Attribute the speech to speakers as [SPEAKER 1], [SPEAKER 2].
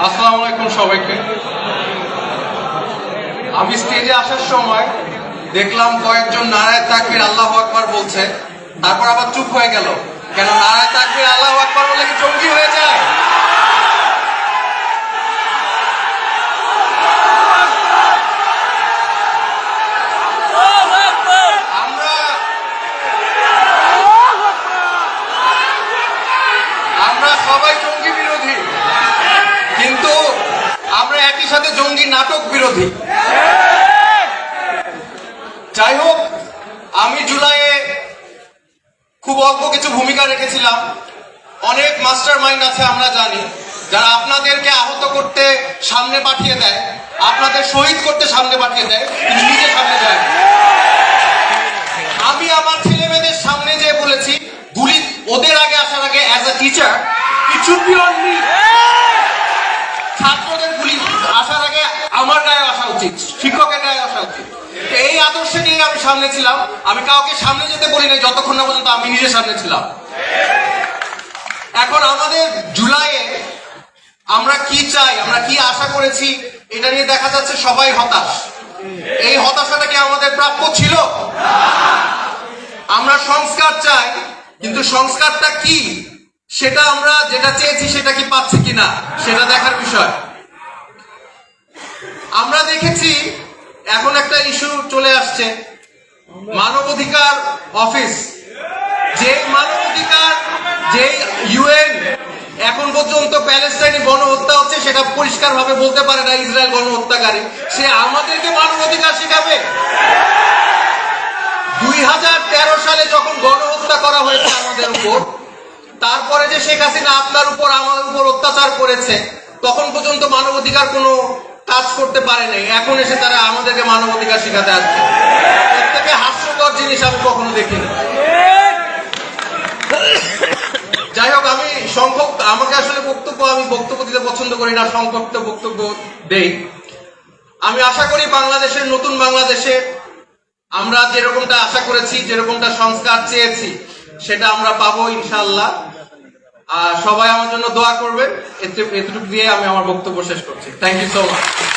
[SPEAKER 1] আসসালামু আলাইকুম সবাইকে। আমি স্টেজে আসার সময় দেখলাম কয়েকজন নারায় তাকবির আল্লাহ আকবার বলছে, তারপর আবার চুপ হয়ে গেল। কেন নারায় তাকবির আল্লাহ আকবার বলে কি চমকি হয়ে যায়? আমরা সবাই জঙ্গি বিরোধী কিন্তু আমরা একই সাথে জঙ্গি নাটক বিরোধী। যাই হোক, আমি জুলাইয়ে খুব অল্প কিছু ভূমিকা রেখেছিলাম। অনেক মাস্টার মাইন্ড আছে, আমরা জানি। যারা আপনাদেরকে আহত করতে সামনে পাঠিয়ে দেয়, আপনাদের শহীদ করতে সামনে পাঠিয়ে দেয় নিজে সামনে যায় আমি আমার ছেলে মেয়েদের সামনে যে বলেছি, গুলি ওদের আগে আসার আগে অ্যাজ আ টিচার মি ছাত্রদের গুলি আসার আগে আমার গায়ে আসা উচিত, শিক্ষকের গায়ে আসা উচিত। এই আদর্শে নিয়ে আমি সামনে ছিলাম। আমি কাউকে সামনে যেতে বলি না যতক্ষণ না পর্যন্ত আমি নিজে সামনে ছিলাম। এখন আমাদের জুলাইয়ে আমরা কি চাই, আমরা কি আশা করেছি, এটা নিয়ে দেখা যাচ্ছে সবাই হতাশ। এই হতাশাটা কি আমাদের প্রাপ্য ছিল? আমরা সংস্কার চাই, কিন্তু সংস্কারটা কি? সেটা আমরা যেটা চেয়েছি সেটা কি পাচ্ছি কিনা, সেটা দেখার বিষয়। দেখেছি, এখন একটা ইস্যু চলে আসছে। মানবাধিকার অফিস যে মানবাধিকার যে ইউএন এখন পর্যন্ত প্যালেস্টাইনি গণহত্যা হচ্ছে, সেটা পরিষ্কার ভাবে বলতে পারে না ইসরায়েল গণহত্যাকারী। সে আমাদেরকে মানবাধিকার শেখাবে। দুই হাজার তেরো সালে যখন গণহত্যা করা হয়েছে আমাদের উপর, তারপরে যে শেখ হাসিনা আপনার উপর, আমার উপর অত্যাচার করেছে, তখন পর্যন্ত মানবাধিকার কোনো কাজ করতে পারে নাই, এখন এসে তারা আমাদেরকে মানবাধিকার শেখাতে আসছে। থেকে হাস্যকর জিনিস আমি কখনো দেখিনি। যাই হোক, আমি সংক্ষিপ্ত আমাকে আসলে বক্তব্য, আমি বক্তব্য দিতে পছন্দ করি না, সংক্ষিপ্ত বক্তব্য দেই। আমি আশা করি বাংলাদেশের নতুন বাংলাদেশে আমরা যেরকমটা আশা করেছি, যেরকমটা সংস্কার চেয়েছি, সেটা আমরা পাবো ইনশাল্লাহ আর সবাই আমার জন্য দোয়া করবেন। এতে- এতটুকু দিয়ে আমি আমার বক্তব্য শেষ করছি। Thank you so much